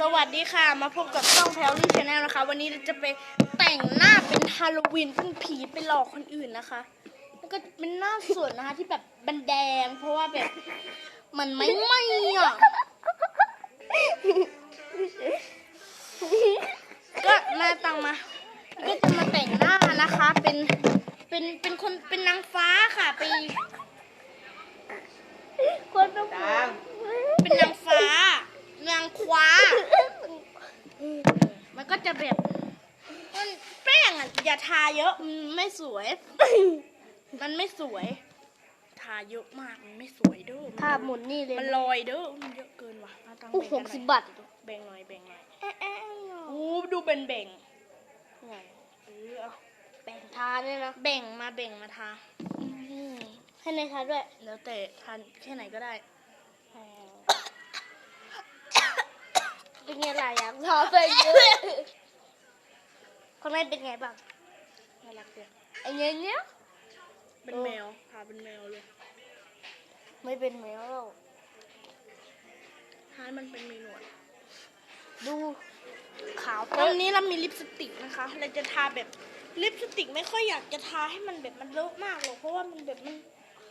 สวัสดีค่ะ มาพบกับช่องแพลลี่ชาแนลนะคะ วันนี้เราจะไปแต่งหน้าเป็นฮาโลวีนเป็นผีไปหลอกคนอื่นนะคะ แล้วก็เป็นหน้าสดนะคะ ที่แบบบันแดง เพราะว่าแบบมันไม่ไหมอะ ก็มาตังมา ก็จะมาแต่งหน้านะคะ เป็นเป็นเป็นคนเป็นนางฟ้าค่ะไป คนต้อง ตัง เป็นนางฟ้า นาง คว้า มันก็จะแบบมันแป้งอะอย่าทาเยอะมันไม่สวย มันไม่สวย ทาเยอะมากมันไม่สวยเด้อภาพหมุนนี่เลยมันลอยเด้อมันเยอะเกินว่ะเอาตังค์อู้แบ่งหกันกหน่อย สิบบาทแบ่งหน่อยแบ่งหน่อยเอ๊ะเอ๊ะอู้ดูเป็นแบ่งไงเออเอาแบ่งทานเนี่ยนะแบ่งมาแบ่งมาทา ให้ในทานด้วย แล้วแต่ทานแค่ไหนก็ได้ เป็นไงหลายอย่างทอไปเยอะคนแม่เป็นไงบ้างน่ารักเดียวไอ้เงี้ยเนี้ยเป็นเออแมวทาเป็นแมวเลยไม่เป็นแมวแล้วให้มันเป็นมีหนวด ดูขาวตอนนี้เรามีลิปสติกนะคะ เราจะทาแบบลิปสติกไม่ค่อยอยากจะทาให้มันแบบมันเลอะมากหรอกเพราะว่ามันแบบมัน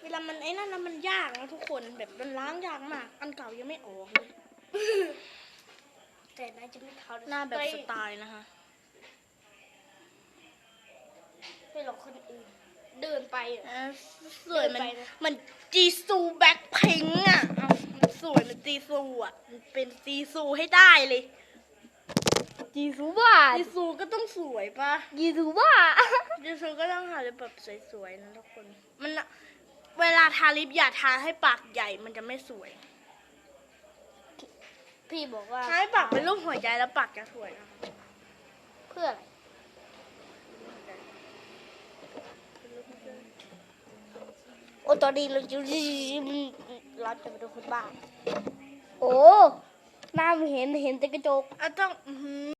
เวลามันไอ้นั่นนะมันยากนะทุกคนแบบมันล้างยากมาก อันเก่ายังไม่ออกเลย แต่น่าจะไม่เท่าหน้าแบบสไตล์นะคะไปหลอกคนอื่น เดินไปอะเออสวยมันเดินไปนะ มันจีซูแบ็คพิงอะเอามันสวยมันจีซูอะมันเป็นจีซูให้ได้เลยจีซูบ้าจีซูก็ต้องสวยปะจีซูบ้าจีซูก็ต้องหาลิปแบบสวยๆนะทุกคน มันอะเวลาทาลิปอย่าทาให้ปากใหญ่มันจะไม่สวย พี่บอกว่าทาให้ปากเป็นรูปหัวใจแล้วปากจะสวยนะคะเพื่ออะไรโอ้ตอนนี้เราจะเราจะไปดูคนบ้า โอ้หน้ามันเห็นเห็นแต่กระจกอะต้องอื้อหือ